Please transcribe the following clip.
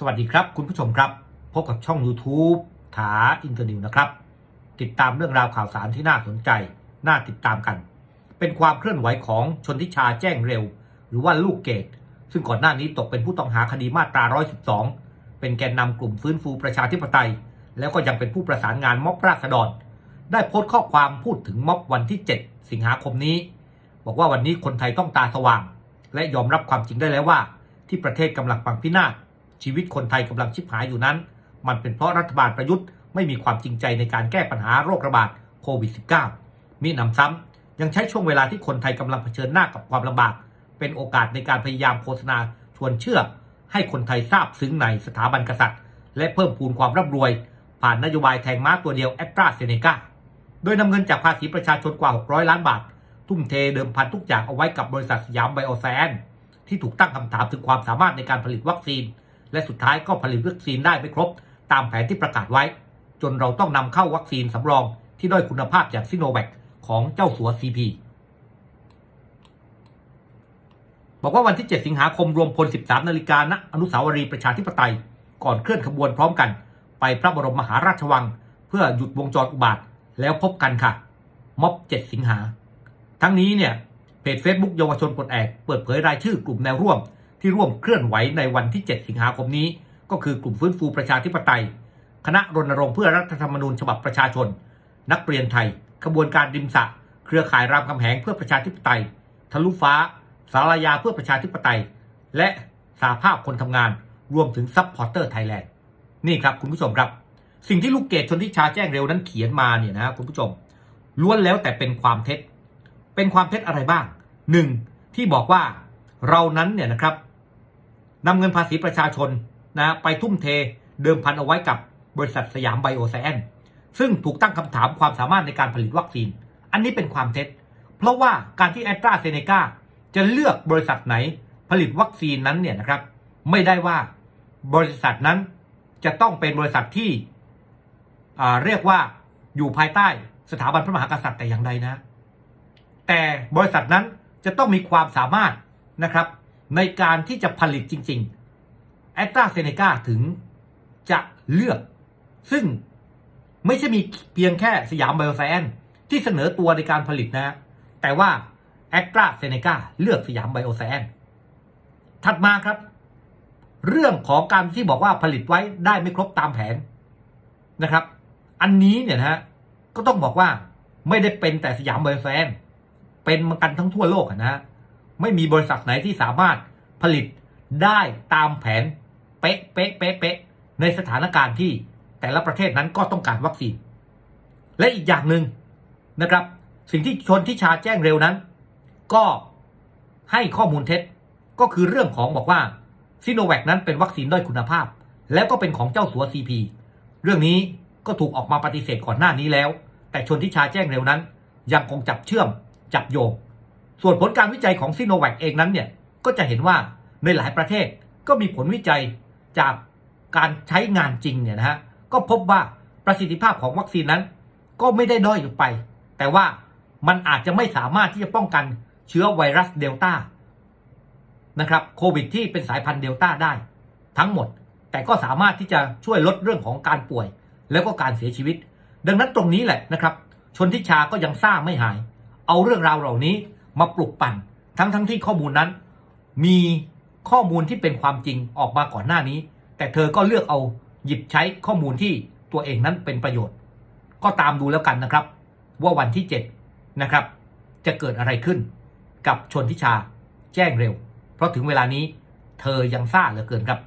สวัสดีครับ คุณผู้ชมครับ พบกับช่อง YouTube ถาอินเตอร์นิวนะครับ ติดตามเรื่องราวข่าวสารที่น่าสนใจ น่าติดตามกัน เป็นความเคลื่อนไหวของชนทิชาแจ้งเร็ว หรือว่าลูกเกดซึ่งก่อนหน้านี้ตกเป็นผู้ต้องหาคดีมาตรา 112 เป็นแกนนำกลุ่มฟื้นฟูประชาธิปไตย แล้วก็ยังเป็นผู้ประสานงานม็อบราษฎร ได้โพสต์ข้อความพูดถึงม็อบวันที่ 7 สิงหาคมนี้ บอกว่าวันนี้คนไทยต้องตาสว่าง และยอมรับความจริงได้แล้วว่า ที่ประเทศกำลังพังพินาศ ชีวิตคนไทยกำลังชิบหายอยู่นั้น มันเป็นเพราะรัฐบาลประยุทธ์ไม่มีความจริงใจในการแก้ปัญหาโรคระบาดโควิด -19 มีหนำซ้ำยังใช้ช่วงเวลาที่คนไทยกำลังเผชิญหน้ากับความลำบาก เป็นโอกาสในการพยายามโฆษณาชวนเชื่อ ให้คนไทยทราบซึ้งในสถาบันกษัตริย์ และเพิ่มพูนความร่ำรวย ผ่านนโยบายแทงม้าตัวเดียวแอตราเซเนกาโดยนำเงินจากภาษีประชาชนกว่า 600 ล้านบาท ทุ่มเทเดิมพันทุกอย่างเอาไว้กับบริษัทสยามไบโอแซนที่ถูกตั้งคำถามถึงความสามารถในการผลิตวัคซีน และสุดท้ายก็ผลิตวัคซีนได้ไม่ครบ ตามแผนที่ประกาศไว้ จนเราต้องนำเข้าวัคซีนสำรองที่ด้อยคุณภาพอย่างซิโนแวคของเจ้าสัวซีพีบอกว่าวันที่ 7 สิงหาคมรวมพล 13 นาฬิกาณอนุสาวรีย์ประชาธิปไตย ก่อนเคลื่อนขบวนพร้อมกัน ไปพระบรมมหาราชวัง เพื่อหยุดวงจรอุบาทแล้วพบกันค่ะ ม็อบ 7 สิงหา ทั้งนี้เนี่ยเพจ Facebook เยาวชนปลดแอก เปิดเผยรายชื่อกลุ่มแนวร่วม ที่ร่วมเคลื่อนไหวในวันที่ 7 สิงหาคมนี้ ก็คือกลุ่มฟื้นฟูประชาธิปไตย คณะรณรงค์เพื่อรัฐธรรมนูญฉบับประชาชน นักเรียนไทย ขบวนการริมสะ เครือข่ายรามคำแหงเพื่อประชาธิปไตย ทะลุฟ้า สารยาเพื่อประชาธิปไตย และสาภาพคนทำงาน รวมถึงซัพพอร์เตอร์ไทยแลนด์นี่ครับคุณผู้ชมครับ สิ่งที่ลูกเกดชนทิชาแจ้งเร็วนั้นเขียนมาเนี่ยนะคุณผู้ชมล้วนแล้วแต่เป็นความเท็จ เป็นความเท็จอะไรบ้างหนึ่งที่บอกว่า เรานั้นเนี่ยนะครับนำเงินภาษีประชาชนนะไปทุ่มเทเดิมพันเอาไว้กับบริษัทสยามไบโอไซแอนซึ่งถูกตั้งคำถามความสามารถในการผลิตวัคซีน อันนี้เป็นความเท็จ เพราะว่าการที่แอตราเซเนกาจะเลือกบริษัทไหนผลิตวัคซีนนั้นเนี่ยนะครับ ไม่ได้ว่าบริษัทนั้นจะต้องเป็นบริษัทที่เรียกว่าอยู่ภายใต้สถาบันพระมหากษัตริย์แต่อย่างใดนะ แต่บริษัทนั้นจะต้องมีความสามารถ นะครับในการที่จะผลิตจริงๆแอตราเซเนกาถึงจะเลือก ซึ่งไม่ใช่มีเพียงแค่สยามไบโอไซแอนที่เสนอตัวในการผลิตนะแต่ว่าแอตราเซเนกาเลือกสยามไบโอไซแอนถัดมาครับ เรื่องของการที่บอกว่าผลิตไว้ได้ไม่ครบตามแผนนะครับ อันนี้เนี่ยนะฮะก็ต้องบอกว่าไม่ได้เป็นแต่สยามไบโอไซแอนเป็นมากันทั้งทั่วโลกนะฮะ ไม่มีบริษัทไหนที่สามารถผลิตได้ตามแผนเป๊ะเป๊ะเป๊ะเป๊ะในสถานการณ์ที่แต่ละประเทศนั้นก็ต้องการวัคซีน และอีกอย่างหนึ่งนะครับ สิ่งที่ชนที่ชาแจ้งเร็วนั้น ก็ให้ข้อมูลเท็จก็คือเรื่องของบอกว่าซิโนแวคนั้นเป็นวัคซีนด้อยคุณภาพ แล้วก็เป็นของเจ้าสัวซีพีเรื่องนี้ก็ถูกออกมาปฏิเสธก่อนหน้านี้แล้ว แต่ชนทิชาแจ้งเร็วนั้น ยังคงจับเชื่อมจับโยง ส่วนผลการวิจัยของซิโนแวคเองนั้นเนี่ยก็จะเห็นว่าในหลายประเทศก็มีผลวิจัยจากการใช้งานจริงเนี่ยนะฮะก็พบว่าประสิทธิภาพของวัคซีนนั้น ก็ไม่ได้ด้อยไป แต่ว่ามันอาจจะไม่สามารถที่จะป้องกันเชื้อไวรัสเดลต้านะครับโควิดที่เป็นสายพันธุ์เดลต้าได้ ทั้งหมด แต่ก็สามารถที่จะช่วยลดเรื่องของการป่วย แล้วก็การเสียชีวิต ดังนั้นตรงนี้แหละนะครับ ชนทิชาก็ยังซ่าไม่หาย เอาเรื่องราวเหล่านี้ มาปลุกปั่น ทั้งทั้งที่ข้อมูลนั้น มีข้อมูลที่เป็นความจริงออกมาก่อนหน้านี้ แต่เธอก็เลือกเอาหยิบใช้ข้อมูลที่ตัวเองนั้นเป็นประโยชน์ ก็ตามดูแล้วกันนะครับ ว่าวันที่ 7 นะครับ จะเกิดอะไรขึ้น กับชนทิชาแจ้งเร็ว เพราะถึงเวลานี้เธอยังซ่าเหลือเกินครับ